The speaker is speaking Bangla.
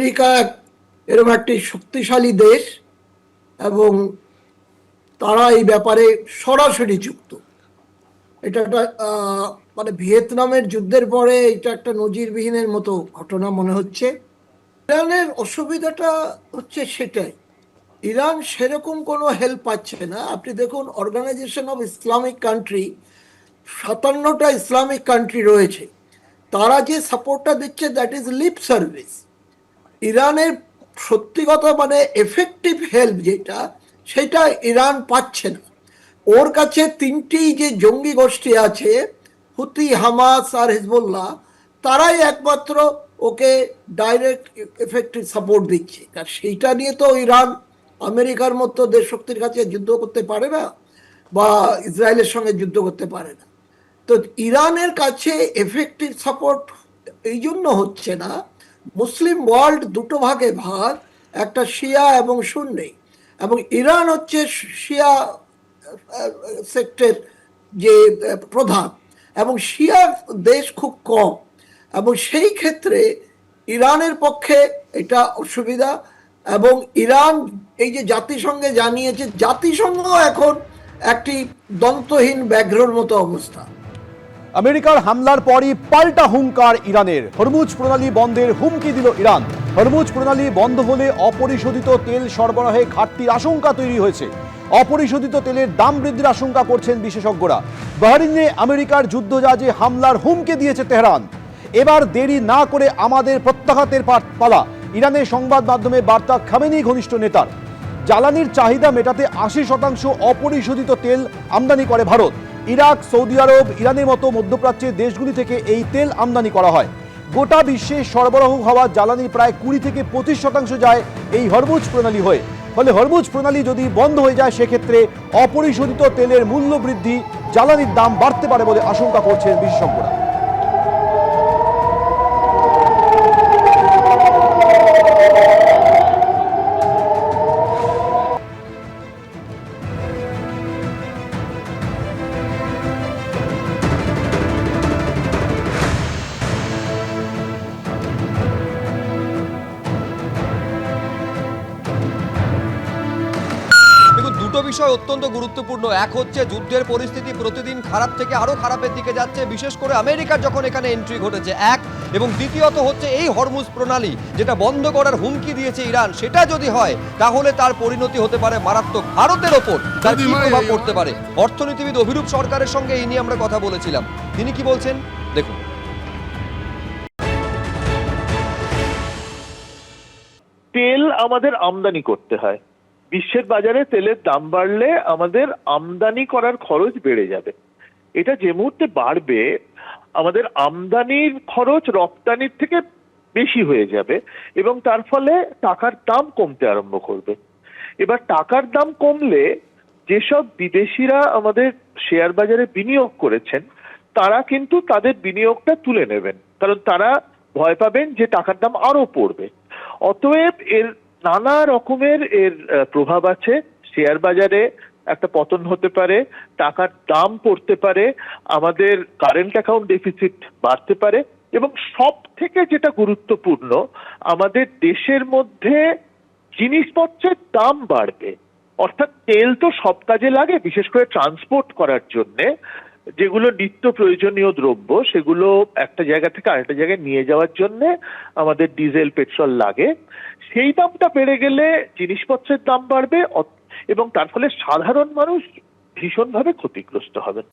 আমেরিকা এরকম একটি শক্তিশালী দেশ এবং তারা এই ব্যাপারে সরাসরি যুক্ত। এটা একটা মানে ভিয়েতনামের যুদ্ধের পরে এটা একটা নজিরবিহীনের মতো ঘটনা মনে হচ্ছে। ইরানের অসুবিধাটা হচ্ছে সেটাই, ইরান সেরকম কোনো হেল্প পাচ্ছে না। আপনি দেখুন অর্গানাইজেশন অফ ইসলামিক কান্ট্রি সাতান্নটা ইসলামিক কান্ট্রি রয়েছে। তারা যে সাপোর্টটা দিচ্ছে দ্যাট ইজ লিপ সার্ভিস ইরানের সত্যি কথা মানে এফেক্টিভ হেল্প যেটা, সেটা ইরান পাচ্ছে না। ওর কাছে তিনটি যে জঙ্গি গোষ্ঠী আছে, হুতি, হামাস আর হিজবুল্লাহ, তারাই একমাত্র ওকে ডাইরেক্ট এফেক্টিভ সাপোর্ট দিচ্ছে। আর সেইটা নিয়ে তো ইরান আমেরিকার মতো দেশ শক্তির কাছে যুদ্ধ করতে পারে না, বা ইসরায়েলের সঙ্গে যুদ্ধ করতে পারে না। তো ইরানের কাছে এফেক্টিভ সাপোর্ট এই জন্য হচ্ছে না মুসলিম ওয়ার্ল্ড দুটো ভাগে ভাগ, একটা শিয়া এবং সুন্নি। এবং ইরান হচ্ছে শিয়া সেক্টর যে প্রধান। এবং শিয়া দেশ খুব কম। এবং সেই ক্ষেত্রে ইরানের পক্ষে এটা অসুবিধা। এবং ইরান এই যে জাতিসংঘে জানিয়েছে জাতিসংঘ এখন একটি দন্তহীন ব্যাঘ্রর মতো অবস্থা। আমেরিকার হামলার পরই পাল্টা হুঙ্কার ইরানের। হরমুজ প্রণালী বন্ধের হুমকি দিল ইরান। হরমুজ প্রণালী বন্ধ হলে অপরিশোধিত তেল সরবরাহে ঘাটতির আশঙ্কা তৈরি হয়েছে। অপরিশোধিত তেলের দাম বৃদ্ধির আশঙ্কা করছেন বিশেষজ্ঞরা। বাহরিনে আমেরিকার যুদ্ধজাহাজে হামলার হুমকি দিয়েছে তেহরান। এবার দেরি না করে আমাদের প্রত্যাঘাতের পালা। ইরানের সংবাদ মাধ্যমে বার্তা খামেনি ঘনিষ্ঠ নেতার। জ্বালানির চাহিদা মেটাতে আশি শতাংশ অপরিশোধিত তেল আমদানি করে ভারত। ইরাক, সৌদি আরব, ইরানের মতো মধ্যপ্রাচ্যের দেশগুলি থেকে এই তেল আমদানি করা হয়। গোটা বিশ্বে সরবরাহ হওয়া জ্বালানি প্রায় কুড়ি থেকে পঁচিশ শতাংশ যায় এই হরমুজ প্রণালী হয়ে। ফলে হরমুজ প্রণালী যদি বন্ধ হয়ে যায়, সেক্ষেত্রে অপরিশোধিত তেলের মূল্য বৃদ্ধি জ্বালানির দাম বাড়তে পারে বলে আশঙ্কা করছেন বিশেষজ্ঞরা। দুটো বিষয় অত্যন্ত গুরুত্বপূর্ণ। এক হচ্ছে যুদ্ধের পরিস্থিতি প্রতিদিন খারাপ থেকে আরও খারাপের দিকে যাচ্ছে বিশেষ করে আমেরিকার যখন এখানে এন্ট্রি ঘটেছে এক। এবং দ্বিতীয়ত হচ্ছে এই হরমুজ প্রণালী যেটা বন্ধ করার হুমকি দিয়েছে ইরান সেটা যদি হয় তাহলে তার পরিণতি হতে পারে মারাত্মক ভারতের ওপর তার কি প্রভাব পড়তে পারে? অর্থনীতিবিদ অভিরূপ সরকারের সঙ্গে এই নিয়ে আমরা কথা বলেছিলাম। তিনি কি বলছেন? দেখুন। তেল আমাদের আমদানি করতে হয়। বিশ্বের বাজারে তেলের দাম বাড়লে আমাদের আমদানি করার খরচ বেড়ে যাবে। এটা যে মুহূর্তে বাড়বে, আমাদের আমদানির খরচ রপ্তানির থেকে বেশি হয়ে যাবে এবং তার ফলে টাকার দাম কমতে আরম্ভ করবে। এবার টাকার দাম কমলে যেসব বিদেশিরা আমাদের শেয়ার বাজারে বিনিয়োগ করেছেন, তারা কিন্তু তাদের বিনিয়োগটা তুলে নেবেন। কারণ তারা ভয় পাবেন যে টাকার দাম আরও পড়বে। অতএব এর নানা রকমের এর প্রভাব আছে। শেয়ার বাজারে একটা পতন হতে পারে, টাকার দাম পড়তে পারে, আমাদের কারেন্ট অ্যাকাউন্ট ডেফিসিট বাড়তে পারে এবং সব থেকে যেটা গুরুত্বপূর্ণ, আমাদের দেশের মধ্যে জিনিসপত্রের দাম বাড়বে। অর্থাৎ তেল তো সব কাজে লাগে, বিশেষ করে ট্রান্সপোর্ট করার জন্যে। যেগুলো নিত্য প্রয়োজনীয় দ্রব্য, সেগুলো একটা জায়গা থেকে আরেকটা জায়গায় নিয়ে যাওয়ার জন্য আমাদের ডিজেল, পেট্রোল লাগে। সেই দামটা বেড়ে গেলে জিনিসপত্রের দাম বাড়বে এবং তার ফলে সাধারণ মানুষ ভীষণভাবে ক্ষতিগ্রস্ত হবেন